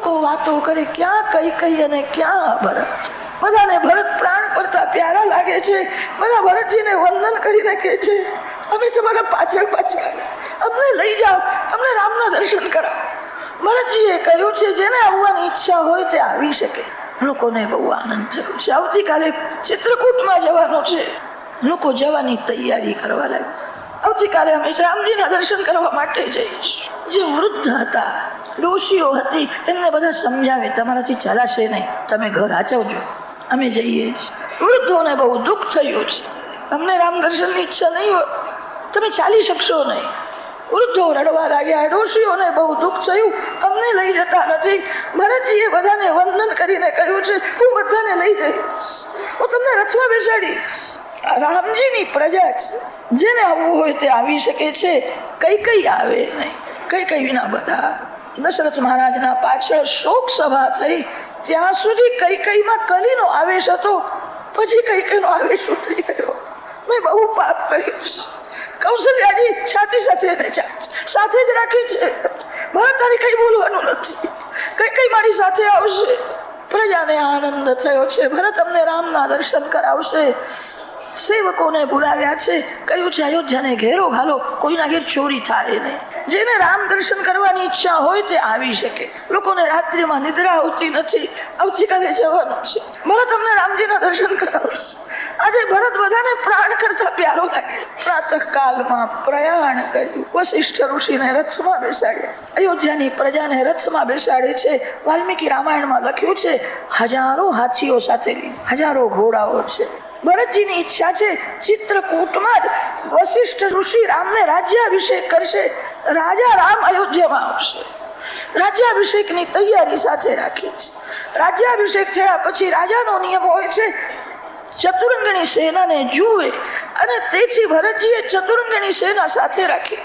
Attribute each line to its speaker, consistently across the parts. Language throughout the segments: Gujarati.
Speaker 1: લોકો વાતો કરે, ક્યાં કઈ કઈ અને ક્યાં ભરત બધાને ભરત પ્રાણ કરતા પ્યારા લાગે છે. બધા ભરતજીને વંદન કરીને કહે છે. અમે તમારા પાછળ પાછળ. અમને લઈ જાઓ, અમને રામના દર્શન કરાવો. ભરતજીએ કહ્યું છે, જેને આવવાની ઈચ્છા હોય તે આવી શકે. લોકોને બહુ આનંદ થયો છે. આવતીકાલે ચિત્રકૂટમાં જવાનું છે. લોકો જવાની તૈયારી કરવા લાગ્યા. આવતીકાલે અમે રામજીના દર્શન કરવા માટે જઈશ. જે વૃદ્ધ હતા ડોશીઓ હતી. એમને બધા સમજાવે. તમારાથી ચાલાશે નહીં. તમે ઘર આચવજો અમે જઈએ. વૃદ્ધોને બહુ દુઃખ થયું છે. અમને રામ દર્શનની ઈચ્છા નહીં હોય. તમે ચાલી શકશો નહીં. વૃદ્ધો રડવા લાગ્યા. ડોશીઓને બહુ દુઃખ થયું. અમને લઈ જતા નથી. ભરતજીએ બધાને વંદન કરીને કહ્યું છે, હું બધાને લઈ જઈશ. હું તમને રથમાં બેસાડી. રામજીની પ્રજા છે. જેને આવવું હોય તે આવી શકે છે. કઈ કઈ આવે નહીં. કઈ કઈ વિના બધા દશરથ મહારાજના પાછળ શોક સભા થઈ. ત્યાં સુધી કઈ કઈમાં કલીનો આવેશ હતો. પછી કઈ કઈનો આવેશ ઉતરી ગયો. મેં બહુ પાપ કર્યું કૌશલ્યાજી છાતી સાથે સાથે જ રાખી છે. મારે તારે કઈ બોલવાનું નથી. કઈ કઈ મારી સાથે આવશે. પ્રજાને આનંદ થયો છે. ભરત અમને રામના દર્શન કરાવશે. સેવકોને બોલાવ્યા છે. કહ્યું છે, અયોધ્યાને ઘેરો ઘાલો, કોઈના ઘેર ચોરી થાય નહીં. જેને રામ દર્શન કરવાની ઈચ્છા હોય તે આવી શકે. લોકોને રાત્રિમાં નિદ્રા આવતી નથી. આવતીકાલે જવાનું છે. ભરત અમને રામજીના દર્શન કરાવશે. આજે ભરત બધાને પ્રાણ કરતા પ્યારો લાગે. પ્રાતઃ કાલમાં પ્રયાણ કર્યું. વશિષ્ઠ ઋષિને રથમાં બેસાડ્યા. અયોધ્યાની પ્રજાને રથમાં બેસાડે છે. વાલ્મીકી રામાયણમાં લખ્યું છે, હજારો હાથીઓ સાથે હજારો ઘોડાઓ છે. ભરતજીની ઈચ્છા છે ચિત્રકૂટમાં જ વશિષ્ઠ ઋષિ રામને રાજ્યાભિષેક કરશે. રાજા રામ અયોધ્યામાં આવશે. રાજ્યાભિષેકની તૈયારી સાથે રાખી છે. રાજ્યાભિષેક થયા પછી રાજાનો નિયમ હોય છે, ચતુરંગની સેનાને જુએ અને તેથી ભરતજીએ ચતુરંગની સેના સાથે રાખી.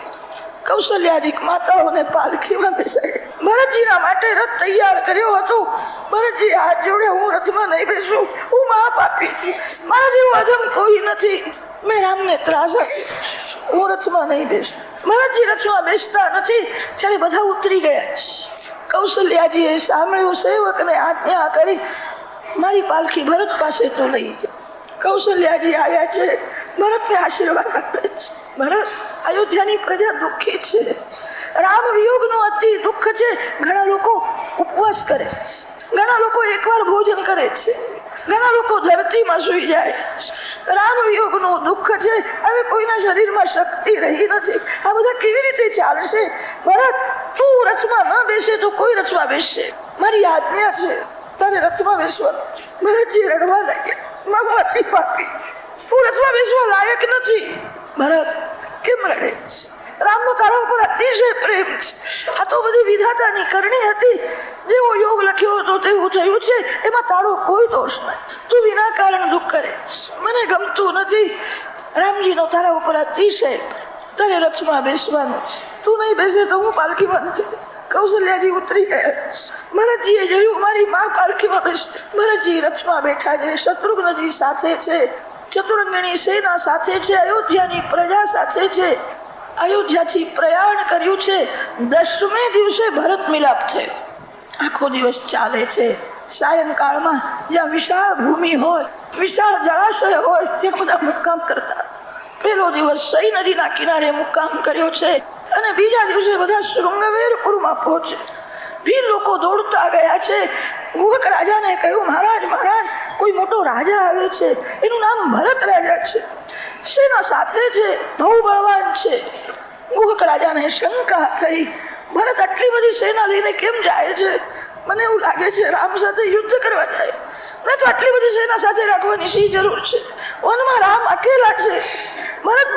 Speaker 1: કૌશલ્યાદિક માતાઓને પાલખીમાં બેસાડે. ભરતજીના માટે રથ તૈયાર કર્યો હતો. ભરતજી હાથ જોડે હું રથમાં નહીં બેસું. હું મહાપાપી મારા જેવું અધમ કોઈ નથી. મેં રામને ત્રાસ હું રથમાં નહીં બેસું. ભરતજી રથમાં બેસતા નથી. ત્યારે બધા ઉતરી ગયા છે. કૌશલ્યાજીએ સાંભળ્યું, સેવકને આજ્ઞા કરી, મારી પાલખી ભરત પાસે તો લઈ જાઓ. કૌશલ્યાજી આવ્યા છે. ભરતને આશીર્વાદ આપે છે. ભરત અયોધ્યાની પ્રજા દુઃખી છે. રામ વિયોગનો અતિ દુઃખ છે. ઘણા લોકો ઉપવાસ કરે. ઘણા લોકો એકવાર ભોજન કરે છે. ઘણા લોકો ધરતીમાં સૂઈ જાય. રામ વિયોગનું દુઃખ છે. હવે કોઈના શરીરમાં શક્તિ રહી નથી. આ બધા કેવી રીતે ચાલશે? ભરત તું રથમાં ન બેસે તો કોઈ રથમાં બેસશે મારી આજ્ઞા છે. તારે રથમાં બેસવાનું ભરતજી રડવા લાગ્યા અતિ પાપી હું રથમાં બેસવા લાયક નથી. ભરત કેમ રડે છે? રામનો તારા ઉપર અતિશય પ્રેમ છે. આ તો બધી વિધાતાની કરણી હતી. જેવો યોગ લખ્યો હતો તેવું થયું છે. એમાં તારો કોઈ દોષ નહીં તું વિના કારણ દુઃખ કરે. મને ગમતું નથી. રામજીનો તારા ઉપર અતિશય. તારે રથમાં બેસવાનું તું નહીં બેસે તો હું પાલખી નથી. કૌશલ્યાજી ઉતરી ગયા ભરતજીએ જોયું, મારી મા પાલખીમાં બેસ ભરતજી રથમાં બેઠા છે. શત્રુઘ્નજી સાથે છે. ચતુરંગણી સેના સાથે છે, અયોધ્યાની પ્રજા સાથે છે. અયોધ્યાથી પ્રયાણ કર્યું છે. દસમે દિવસે ભરત મિલાપ થયો. આખો દિવસ ચાલે છે. સાયંકાળમાં જ્યાં વિશાળ ભૂમિ હોય, વિશાળ જળાશય હોય ત્યાં બધા મુક્કામ કરતા પેલો દિવસ સહી નદીના કિનારે મુક્કામ કર્યો છે અને બીજા દિવસે બધા શૃંગવેરપુરમાં પહોંચે ભીર લોકો દોડતા ગયા છે. ગુહક રાજાને કહ્યું, મહારાજ મહારાજ, કોઈ મોટો રાજા આવે છે, એનું નામ ભરત રાજા છે. શેના સાથે છે? બહુ બળવાન છે. ગુહક રાજાને શંકા થઈ, ભરત આટલી બધી સેના લઈને કેમ જાય છે? મને એવું લાગે છે રામ સાથે યુદ્ધ કરવા જાય. નહીં તો આટલી બધી સેના સાથે રાખવાની શી જરૂર છે? વનમાં રામ અકેલા છે. ભરત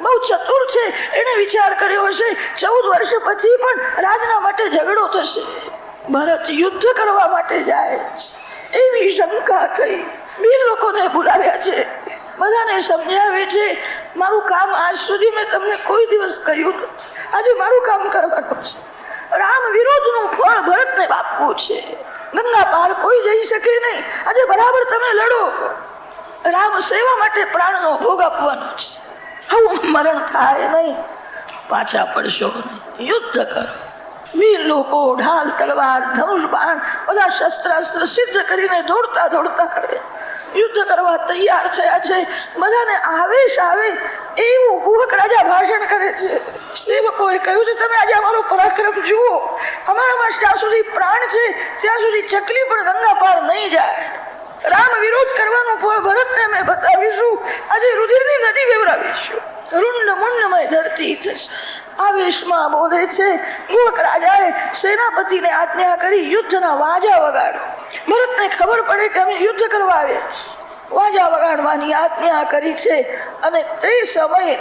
Speaker 1: બહુ ચતુર છે. એને વિચાર કર્યો હશે, ચૌદ વર્ષ પછી પણ રાજના માટે ઝઘડો થશે. ભરત યુદ્ધ કરવા માટે જાય એવી શંકા થઈ. બે લોકોને બોલાવ્યા છે. બધાને સમજાવે છે, મારું કામ આજ સુધી મેં તમને કોઈ દિવસ કહ્યું નથી. આજે મારું કામ કરવાનું છે. રામ વિરોધનું ફળ ભરતને આપવું છે. ગંગા પાર કોઈ જઈ શકે નહીં. આજે બરાબર તમે લડો. રામ સેવા માટે પ્રાણનો ભોગ આપવાનો છે. આવું મરણ થાય નહીં. પાછા પડશો નહીં. યુદ્ધ કરો. વીર લોકો ઢાલ તલવાર, ધનુષ બાણ, બધા શસ્ત્રાસ્ત્ર સિદ્ધ કરીને દોડતા દોડતા કરે. યુદ્ધ કરવા તૈયાર થયા છે. બધાને આવેશ આવે એવું ગુહક રાજા ભાષણ કરે છે. સેવકોએ કહ્યું છે, તમે આજે અમારો પરાક્રમ જુઓ. અમારામાં જ્યાં સુધી પ્રાણ છે, ત્યાં સુધી ચકલી પણ ગંગા પાર નહીં જાય. રામ વિરોધ કરવાનું ફળ ભરતને અમે બતાવીશું. આજે રુધિરની નદી વેવરાવીશું રુંડ મુંડમય ધરતી થશે. આવેશમાં બોલે છે યુવક રાજાએ સેનાપતિને આજ્ઞા કરી યુદ્ધના વાજા વગાડો. ભરતને ખબર પડે કે અમે યુદ્ધ કરવા છીએ. વાજા વગાડવાની આજ્ઞા કરી છે અને તે સમયે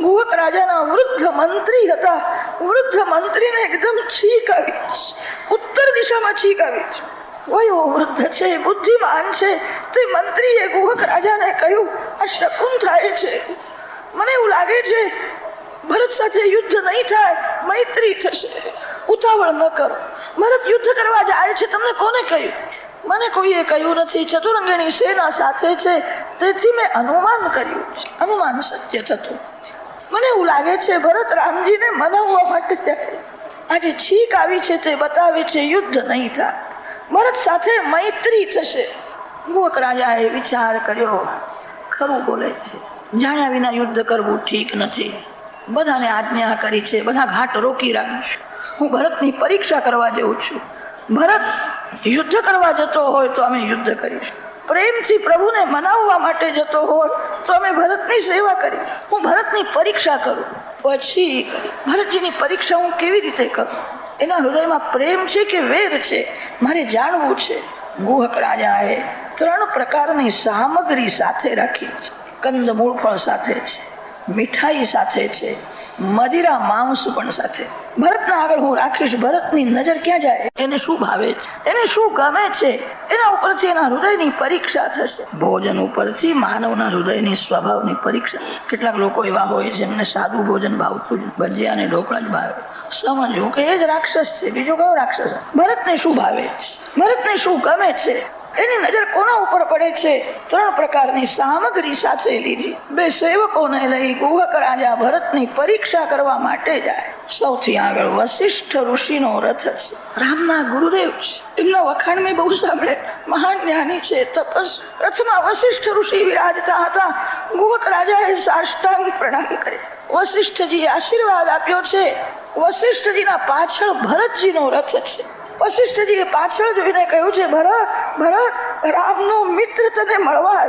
Speaker 1: ગુવક રાજાના વૃદ્ધ મંત્રી હતા. વૃદ્ધ મંત્રીને એકદમ છીક આવી ઉત્તર દિશામાં છીક આવી છે. વયો વૃદ્ધ છે, બુદ્ધિમાન છે. તે મંત્રીએ ગુહક રાજાને કહ્યું, આ શકુન થાય છે. મને એવું લાગે છે ભરત સાથે યુદ્ધ નહીં થાય, મૈત્રી થશે. ઉતાવળ ન કરો. ભરત યુદ્ધ કરવા જાય છે, તમને કોને કહ્યું? મને કોઈએ કહ્યું નથી ચતુરંગણી સેના સાથે છે, તેથી મેં અનુમાન કર્યું. અનુમાન સત્ય થતું મને એવું લાગે છે, ભરત રામજીને મનાવવા માટે જાય આજે છીક આવી છે, તે બતાવે છે, યુદ્ધ નહીં થાય. ભરત સાથે મૈત્રી થશે. યુવક રાજાએ વિચાર કર્યો. ખરું બોલે છે. જાણ્યા વિના યુદ્ધ કરવું ઠીક નથી. બધાને આજ્ઞા કરી છે, બધા ઘાટ રોકી રાખીશ હું ભરતની પરીક્ષા કરવા જઉં છું. ભરત યુદ્ધ કરવા જતો હોય તો અમે યુદ્ધ કરીશું. પ્રેમથી પ્રભુને મનાવવા માટે જતો હોય તો અમે ભરતની સેવા કરી હું ભરતની પરીક્ષા કરું. પછી ભરતજીની પરીક્ષા હું કેવી રીતે કરું? એના હૃદયમાં પ્રેમ છે કે વેર છે? મારે જાણવું છે. ગુહક રાજાએ ત્રણ પ્રકારની સામગ્રી સાથે રાખી છે. કંદમૂળ ફળ સાથે છે. મીઠાઈ સાથે છે, મદિરા માંસ પણ સાથે. ભરતના આગળ હું રાખીશ, ભરતની નજર ક્યાં જાય? એને શું ભાવે છે? એને શું ગમે છે? એના ઉપરથી એના હૃદયની પરીક્ષા થશે. ભોજન ઉપરથી માનવના હૃદયની સ્વભાવની પરીક્ષા. કેટલાક લોકો એવા હોય છે એમને સાદું ભોજન ભાવતું જ, ભજીયા અને ઢોકળા જ ભાવે. સમજવું કે એ જ રાક્ષસ છે, બીજો કયો રાક્ષસ? ભરતને શું ભાવે છે? ભરતને શું ગમે છે? એની નજર કોના ઉપર પડે છે? ત્રણ પ્રકારની સામગ્રી સાથે લીધી. બે સેવકોને લઈ ગુહક રાજા ભરતની પરીક્ષા કરવા માટે જાય. સૌથી આગળ વશિષ્ઠ ઋષિનો રથ છે. રામના ગુરુદેવ છે. એમના વખાણ મેં બહુ સાંભળે. મહાન જ્ઞાની છે. તપસ રથમાં વશિષ્ઠ ઋષિ વિરાજતા હતા. ગુહક રાજાએ સાષ્ટાંગ પ્રણામ કરે વશિષ્ઠજી આશીર્વાદ આપ્યો છે. વશિષ્ઠજીના પાછળ ભરતજીનો રથ છે. વશિષ્ઠજીએ પાછળ જોઈને કહ્યું છે, ભરત ભરત, રામનો મિત્ર તને મળવા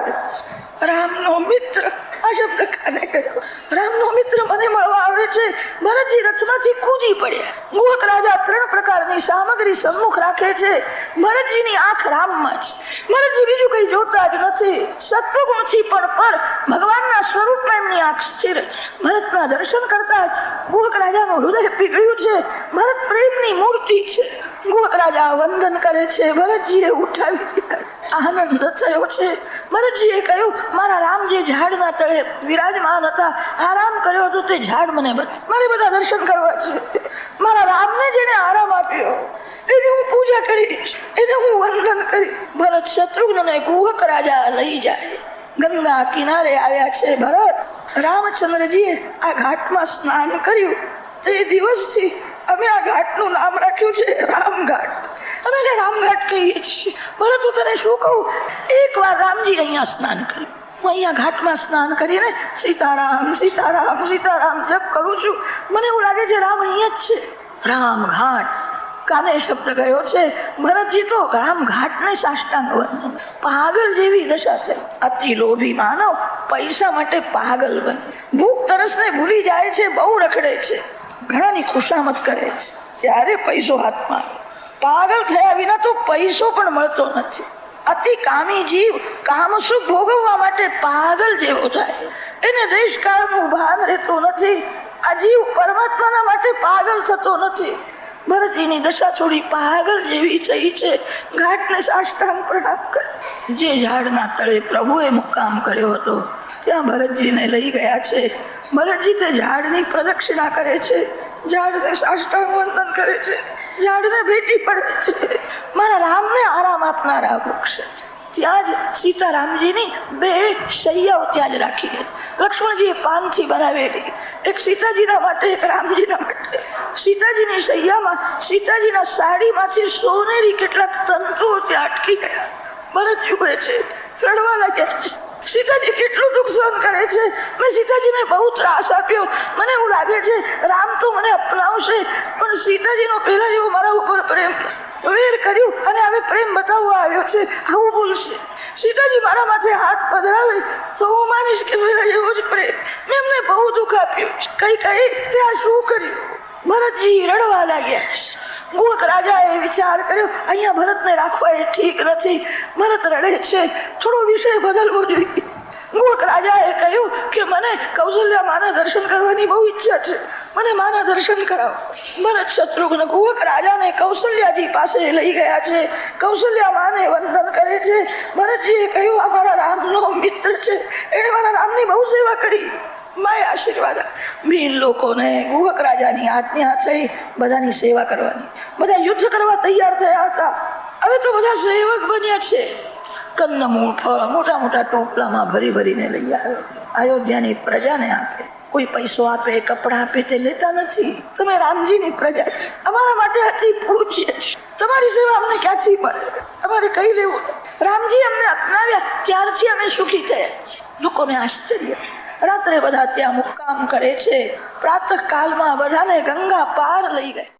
Speaker 1: રામનો મિત્ર, આ શબ્દ કાને કહ્યો રામનો મિત્ર મને મળવા આવે છે. ભરતજી રથમાંથી કૂદી પડ્યા. ગુહક રાજા ત્રણ પ્રકારની સામગ્રી સન્મુખ રાખે છે. ભરતજીની આંખ રામમાં છે. ભરતજી બીજું કઈ જોતા જ નથી. સત્વગુણથી પણ પર ભગવાનના સ્વરૂપમાં એમની આંખ સ્થિર. ભરતના દર્શન કરતા ગુહક રાજાનું હૃદય પીગળ્યું છે. ભરત પ્રેમની મૂર્તિ છે. રાજા વંદન કરે છે. ભરતજીએ ઉઠાવી દીધા. આનંદ થયો છે. ભરતજીએ કહ્યું, મારા રામ જે ઝાડના તળે વિરાજમાન હતા. આરામ કર્યો હતો તે ઝાડ મને મારે બધા દર્શન કરવા છે. મારા રામને જેને આરામ આપ્યો, એની હું પૂજા કરીશ, એને હું વંદન કરી ભરત શત્રુઘ્નને ગુહક રાજા લઈ જાય. ગંગા કિનારે આવ્યા છે ભરત. રામચંદ્રજીએ આ ઘાટમાં સ્નાન કર્યું. તે દિવસથી અમે આ ઘાટનું નામ રાખ્યું છે, રામઘાટ. અમે એને રામઘાટ કહીએ છીએ. ભરત હું તને શું કહું? એકવાર રામજી અહીંયા સ્નાન કર્યું. હું અહીંયા ઘાટમાં સ્નાન કરીને સીતારામ સીતારામ સીતારામ જપ કરું છું. મને એવું લાગે છે રામ અહીંયા જ છે. રામ ઘાટ કાને શબ્દ ગયો છે? ભરતજી તો રામઘાટને સાષ્ટાંગ બન્યો પાગલ જેવી દશા છે. અતિ લોભી માનવ પૈસા માટે પાગલ બન ભૂખ તરસને ભૂલી જાય છે, બહુ રખડે છે. ઘણાની ખુશામત કરે છે. ત્યારે પૈસો હાથમાં પાગલ થયા વિના તો પૈસો પણ મળતો નથી. અતિ કામી જીવ કામ સુખ ભોગવવા માટે પાગલ જેવો થાય. એને દેશકાળનું ભાન રહેતું નથી. આ જીવ પરમાત્માના માટે પાગલ થતો નથી. ભરતજીની દશા થોડી પાગલ જેવી થઈ છે. ઘાટને સાષ્ટાંગ પ્રણામ કરે. જે ઝાડના તળે પ્રભુએ મુકામ કર્યો હતો, ત્યાં ભરતજીને લઈ ગયા છે. ભરતજી તે ઝાડની પ્રદક્ષિણા કરે છે. ઝાડને સાષ્ટાંગ વંદન કરે છે. ઝાડને ભેટી પડે છે. મારા રામને આરામ આપનારા વૃક્ષ ત્યાં જ સીતારામજીની બે શૈયાઓ ત્યાં જ રાખી લક્ષ્મણજીએ પાનથી બનાવેલી. એક સીતાજીના માટે, એક રામજીના માટે. સીતાજીની સૈયામાં, સીતાજીના સાડીમાંથી સોનેરી કેટલાક તંતુઓ ત્યાં અટકી ગયા. ભરત જુએ છે રડવા લાગ્યા છે. સીતાજી કેટલું દુઃખ સહન કરે છે? મેં સીતાજીને બહુ ત્રાસ આપ્યો. મને એવું લાગે છે, રામ તો મને અપનાવશે, પણ સીતાજીનો પહેલા જેવો મારા ઉપર પ્રેમ વેર કર્યું અને હવે પ્રેમ બતાવવા આવ્યો છે. આવું બોલશે. સીતાજી મારા માથે હાથ પધરાવે, તો હું માનીશ કે મેરા એવો જ પ્રેમ મેં એમને બહુ દુઃખ આપ્યું. કઈ કઈ આ શું કર્યું? ભરતજી રડવા લાગ્યા. ગુવક રાજાએ વિચાર કર્યો, અહીંયા ભરતને રાખવા એ ઠીક નથી. ભરત રડે છે. થોડો વિષય બદલવો જોઈએ. ગુવક રાજાએ કહ્યું કે, મને કૌશલ્યા માના દર્શન કરવાની બહુ ઈચ્છા છે. મને મારા દર્શન કરાવો. ભરત શત્રુઘ્ન ગુવક રાજાને કૌશલ્યાજી પાસે લઈ ગયા છે. કૌશલ્યા માને વંદન કરે છે. ભરતજીએ કહ્યું, આ મારા રામનો મિત્ર છે. એણે મારા રામની બહુ સેવા કરી. માય આશીર્વાદ ભીલ લોકોને ગુવક રાજાની આજ્ઞા થઈ બધાની સેવા કરવાની. બધા યુદ્ધ કરવા તૈયાર થયા હતા. હવે તો બધા સેવક બન્યા છે. કંદમૂળ ફળ મોટા મોટા ટોપલામાં ભરી ભરીને લઈ આવે અયોધ્યાની પ્રજાને આપે. કોઈ પૈસો આપે, કપડા આપે તે લેતા નથી. તમે રામજીની પ્રજા અમારા માટે હજી છે. તમારી સેવા અમને ક્યાંથી મળે? તમારે કઈ લેવું? રામજી અમને અપનાવ્યા, ત્યારથી અમે સુખી થયા લોકોને આશ્ચર્ય. રાત્રે બધા ત્યાં મુક્કામ કરે છે. પ્રાતઃ કાલમાં બધાને ગંગા પાર લઈ ગયા.